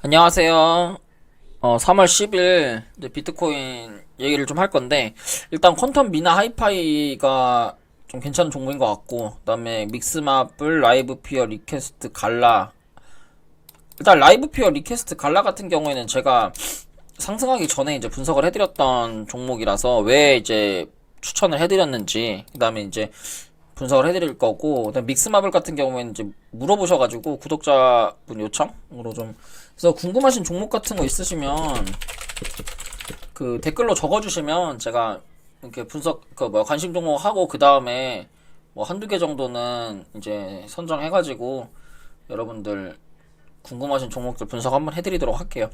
안녕하세요. 어, 3월 10일 이제 비트코인 얘기를 좀 할 건데 일단 퀀텀 미나 하이파이가 좀 괜찮은 종목인 것 같고 그다음에 믹스마블 라이브 피어 리퀘스트 갈라 일단 라이브 피어 리퀘스트 갈라 같은 경우에는 제가 상승하기 전에 이제 분석을 해드렸던 종목이라서 왜 이제 추천을 해드렸는지 그다음에 이제 분석을 해드릴 거고 그다음 믹스마블 같은 경우에는 이제 물어보셔가지고 구독자분 요청으로 좀 그래서 궁금하신 종목 같은 거 있으시면 그 댓글로 적어주시면 제가 이렇게 분석 그 뭐 관심 종목 하고 그 다음에 뭐 한두 개 정도는 이제 선정해가지고 여러분들 궁금하신 종목들 분석 한번 해드리도록 할게요.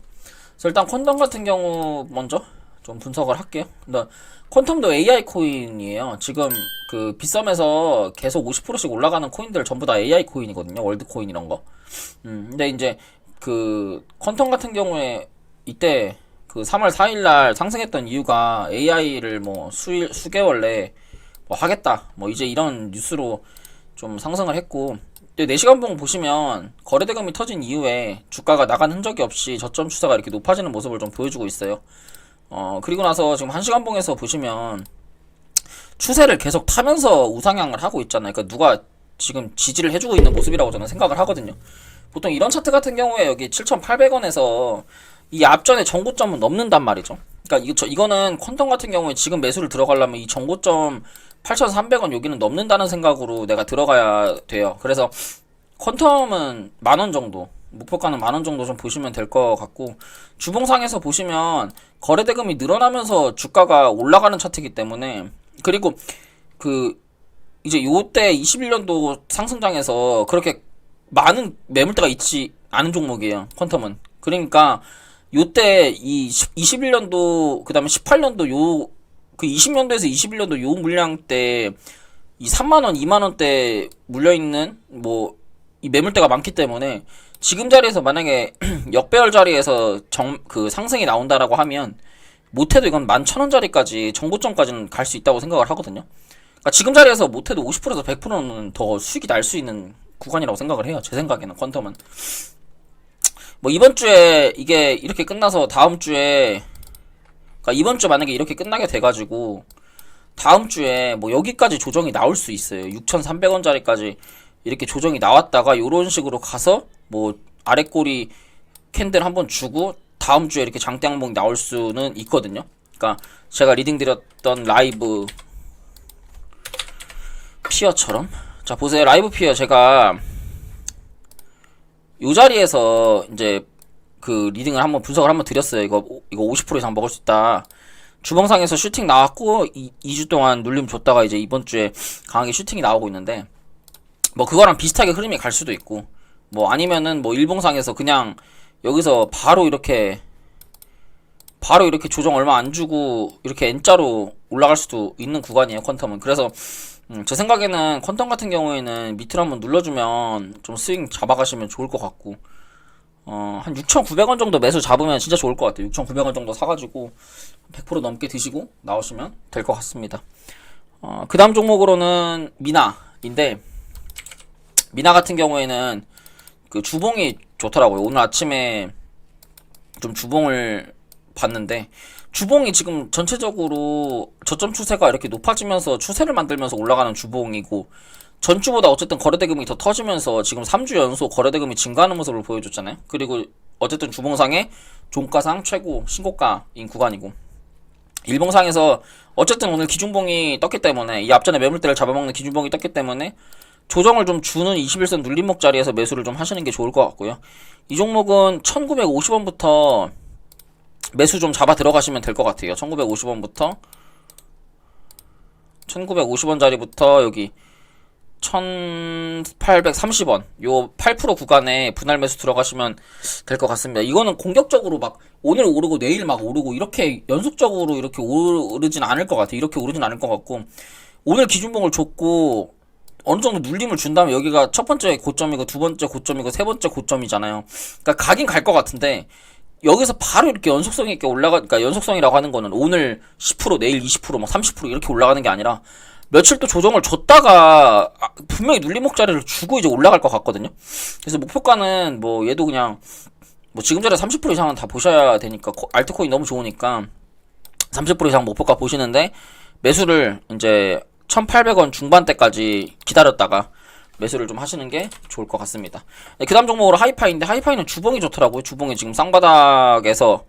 그래서 일단 퀀텀 같은 경우 먼저 좀 분석을 할게요. 근데 퀀텀도 AI 코인이에요. 지금 그 빗썸에서 계속 50%씩 올라가는 코인들 전부 다 AI 코인이거든요. 월드 코인 이런 거. 음, 근데 이제 그 퀀텀 같은 경우에 이때 그 3월 4일 날 상승했던 이유가 AI를 뭐 수일 수개월 내에 뭐 하겠다. 뭐 이제 이런 뉴스로 좀 상승을 했고 근데 4시간 봉 보시면 거래 대금이 터진 이후에 주가가 나간 흔적이 없이 저점 추세가 이렇게 높아지는 모습을 좀 보여주고 있어요. 어, 그리고 나서 지금 1시간 봉에서 보시면 추세를 계속 타면서 우상향을 하고 있잖아요. 그러니까 누가 지금 지지를 해주고 있는 모습이라고 저는 생각을 하거든요. 보통 이런 차트 같은 경우에 여기 7,800원에서 이 앞전에 정고점은 넘는단 말이죠. 그러니까 이거 저, 이거는 퀀텀 같은 경우에 지금 매수를 들어가려면 이 정고점 8,300원 여기는 넘는다는 생각으로 내가 들어가야 돼요. 그래서 퀀텀은 만 원 정도 목표가는 만 원 정도 좀 보시면 될 것 같고 주봉상에서 보시면 거래대금이 늘어나면서 주가가 올라가는 차트이기 때문에 그리고 그 이제 요때 21년도 상승장에서 그렇게 많은 매물대가 있지 않은 종목이에요. 퀀텀은. 그러니까 요때 이 21년도 그다음에 18년도 요 그 20년도에서 21년도 요 물량 때 이 3만 원, 2만 원대 물려 있는 뭐 이 매물대가 많기 때문에 지금 자리에서 만약에 역배열 자리에서 정 그 상승이 나온다라고 하면 못해도 이건 11,000원짜리까지 정고점까지는 갈 수 있다고 생각을 하거든요. 그러니까 지금 자리에서 못해도 50%에서 100%는 더 수익이 날 수 있는 구간이라고 생각을 해요. 제 생각에는 퀀텀은. 뭐 이번 주에 이게 이렇게 끝나서 다음 주에 그러니까 이번 주 만약에 이렇게 끝나게 돼가지고 다음 주에 뭐 여기까지 조정이 나올 수 있어요. 6,300원짜리까지 이렇게 조정이 나왔다가 요런 식으로 가서 뭐 아래 꼬리 캔들 한번 주고 다음 주에 이렇게 장대 항목이 나올 수는 있거든요. 그러니까 제가 리딩 드렸던 라이브 피어처럼 자 보세요 라이브 피어 제가 요 자리에서 이제 그 리딩을 한번 분석을 한번 드렸어요. 이거 이거 50% 이상 먹을 수 있다. 주봉상에서 슈팅 나왔고 이, 2주 동안 눌림 줬다가 이제 이번 주에 강하게 슈팅이 나오고 있는데 뭐 그거랑 비슷하게 흐름이 갈 수도 있고 뭐 아니면은 뭐 일봉상에서 그냥 여기서 바로 이렇게 바로 이렇게 조정 얼마 안 주고 이렇게 N자로 올라갈 수도 있는 구간이에요 퀀텀은. 그래서 음, 제 생각에는 퀀텀 같은 경우에는 밑으로 한번 눌러주면 좀 스윙 잡아가시면 좋을 것 같고 어, 한 6,900원 정도 매수 잡으면 진짜 좋을 것 같아요. 6,900원 정도 사가지고 100% 넘게 드시고 나오시면 될 것 같습니다. 어, 그 다음 종목으로는 미나인데 미나 같은 경우에는 그 주봉이 좋더라고요. 오늘 아침에 좀 주봉을 봤는데 주봉이 지금 전체적으로 저점 추세가 이렇게 높아지면서 추세를 만들면서 올라가는 주봉이고 전주보다 어쨌든 거래대금이 더 터지면서 지금 3주 연속 거래대금이 증가하는 모습을 보여줬잖아요. 그리고 어쨌든 주봉상의 종가상 최고 신고가인 구간이고 일봉상에서 어쨌든 오늘 기준봉이 떴기 때문에 이 앞전에 매물대를 잡아먹는 기준봉이 떴기 때문에 조정을 좀 주는 21선 눌림목 자리에서 매수를 좀 하시는 게 좋을 것 같고요. 이 종목은 1950원부터 매수 좀 잡아 들어가시면 될 것 같아요. 1950원부터 1950원 자리부터 여기 1830원 요 8% 구간에 분할 매수 들어가시면 될 것 같습니다. 이거는 공격적으로 막 오늘 오르고 내일 막 오르고 이렇게 연속적으로 이렇게 오르진 않을 것 같아요. 이렇게 오르진 않을 것 같고 오늘 기준봉을 줬고 어느 정도 눌림을 준 다음에 여기가 첫 번째 고점이고 두 번째 고점이고 세 번째 고점이잖아요. 그러니까 가긴 갈 것 같은데 여기서 바로 이렇게 연속성 있게 올라가, 그러니까 연속성이라고 하는 거는 오늘 10% 내일 20%, 뭐30% 이렇게 올라가는 게 아니라 며칠 또 조정을 줬다가 아, 분명히 눌림목 자리를 주고 이제 올라갈 것 같거든요. 그래서 목표가는 뭐 얘도 그냥 뭐 지금 전에 30% 이상은 다 보셔야 되니까 코- 알트코인 너무 좋으니까 30% 이상 목표가 보시는데 매수를 이제 1,800원 중반대까지 기다렸다가 매수를 좀 하시는 게 좋을 것 같습니다. 네, 그 다음 종목으로 하이파이인데 하이파이는 주봉이 좋더라고요. 주봉이 지금 쌍바닥에서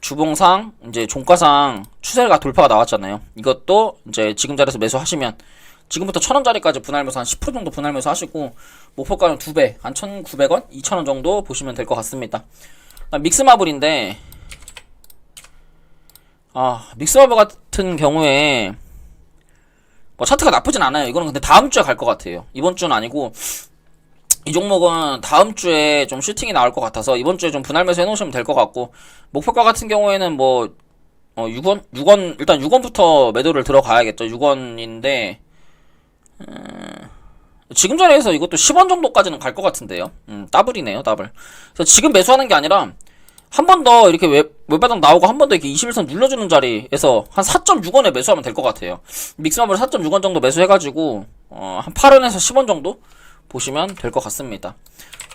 주봉상 이제 종가상 추세가 돌파가 나왔잖아요. 이것도 이제 지금 자리에서 매수하시면 지금부터 1000원짜리까지 분할 매수 한10% 정도 분할 매수 하시고 목표가는 2배, 한 1,900원, 2,000원 정도 보시면 될 것 같습니다. 믹스마블인데 아, 믹스마블 같은 경우에 뭐 차트가 나쁘진 않아요. 이거는 근데 다음 주에 갈 것 같아요. 이번 주는 아니고 이 종목은 다음 주에 좀 슈팅이 나올 것 같아서 이번 주에 좀 분할 매수 해놓으시면 될 것 같고 목표가 같은 경우에는 뭐 어, 6원 6원 일단 6원부터 매도를 들어가야겠죠. 6원인데 지금 자리에서 이것도 10원 정도까지는 갈 것 같은데요. 음, 더블이네요, 더블. 그래서 지금 매수하는 게 아니라 한 번 더 이렇게 외, 외바닥 나오고 한 번 더 이렇게 21선 눌러주는 자리에서 한 4.6원에 매수하면 될 것 같아요. 믹스마블 4.6원 정도 매수해가지고 어, 한 8원에서 10원 정도 보시면 될 것 같습니다.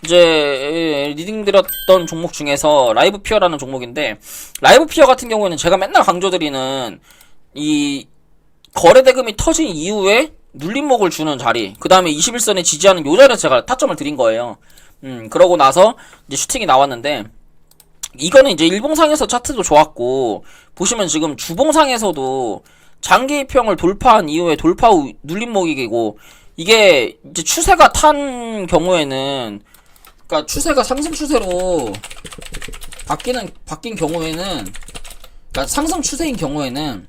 이제 에, 리딩 드렸던 종목 중에서 라이브 피어라는 종목인데 라이브 피어 같은 경우에는 제가 맨날 강조드리는 이 거래 대금이 터진 이후에 눌림목을 주는 자리, 그 다음에 21선에 지지하는 요 자리에서 제가 타점을 드린 거예요. 음, 그러고 나서 이제 슈팅이 나왔는데, 이거는 이제 일봉상에서 차트도 좋았고, 보시면 지금 주봉상에서도 장기 입형을 돌파한 이후에 돌파 후 눌림목이고, 이게 이제 추세가 탄 경우에는, 그니까 추세가 상승 추세로 바뀌는, 바뀐 경우에는, 그니까 상승 추세인 경우에는,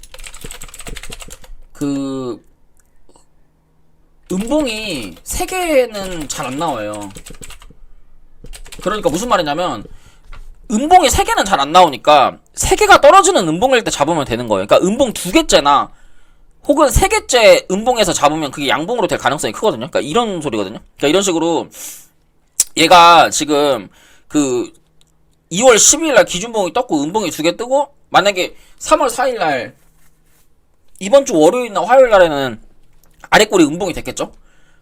그 음봉이 세 개는 잘 안 나와요. 그러니까 무슨 말이냐면 음봉이 세 개는 잘 안 나오니까 세 개가 떨어지는 음봉일 때 잡으면 되는 거예요. 그러니까 음봉 두 개째나 혹은 세 개째 음봉에서 잡으면 그게 양봉으로 될 가능성이 크거든요. 그러니까 이런 소리거든요. 그러니까 이런 식으로 얘가 지금 그 2월 10일 날 기준봉이 떴고 음봉이 두개 뜨고 만약에 3월 4일 날 이번 주 월요일이나 화요일 날에는 아래꼬리 음봉이 됐겠죠?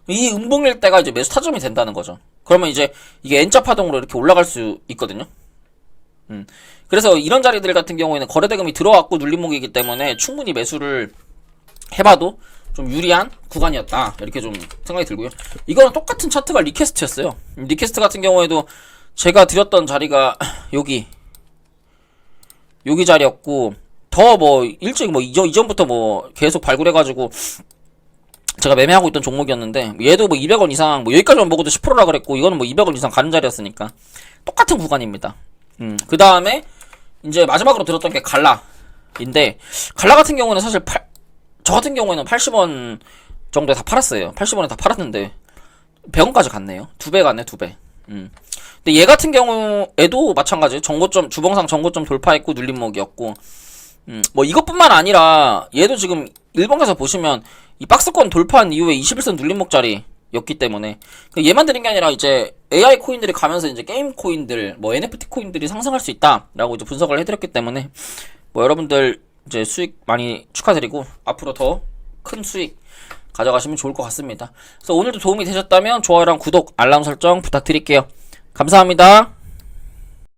이 음봉일 때가 이제 매수 타점이 된다는 거죠. 그러면 이제 이게 N자 파동으로 이렇게 올라갈 수 있거든요. 음. 그래서 이런 자리들 같은 경우에는 거래대금이 들어왔고 눌림목이기 때문에 충분히 매수를 해봐도 좀 유리한 구간이었다. 이렇게 좀 생각이 들고요. 이거는 똑같은 차트가 리퀘스트였어요. 리퀘스트 같은 경우에도 제가 드렸던 자리가 여기 여기 자리였고 더 뭐 일찍 뭐 이전 이전부터 뭐 계속 발굴해가지고 제가 매매하고 있던 종목이었는데 얘도 뭐 200원 이상 뭐 여기까지만 먹어도 10%라 그랬고 이거는 뭐 200원 이상 가는 자리였으니까 똑같은 구간입니다. 음, 그 다음에 이제 마지막으로 들었던 게 갈라인데 갈라 같은 경우는 사실 팔, 저 같은 경우에는 80원 정도에 다 팔았어요. 80원에 다 팔았는데 100원까지 갔네요. 두 배 갔네, 두 배. 음. 근데 얘 같은 경우에도 마찬가지 정고점 주봉상 정고점 돌파했고 눌림목이었고 음, 뭐 이것뿐만 아니라 얘도 지금 일봉에서 보시면 이 박스권 돌파한 이후에 21선 눌림목 자리 였기 때문에 그 얘만 드린 게 아니라 이제 AI 코인들이 가면서 이제 게임 코인들 뭐 NFT 코인들이 상승할 수 있다라고 이제 분석을 해드렸기 때문에 뭐 여러분들 이제 수익 많이 축하드리고 앞으로 더 큰 수익 가져가시면 좋을 것 같습니다. 그래서 오늘도 도움이 되셨다면 좋아요랑 구독 알람 설정 부탁드릴게요. 감사합니다.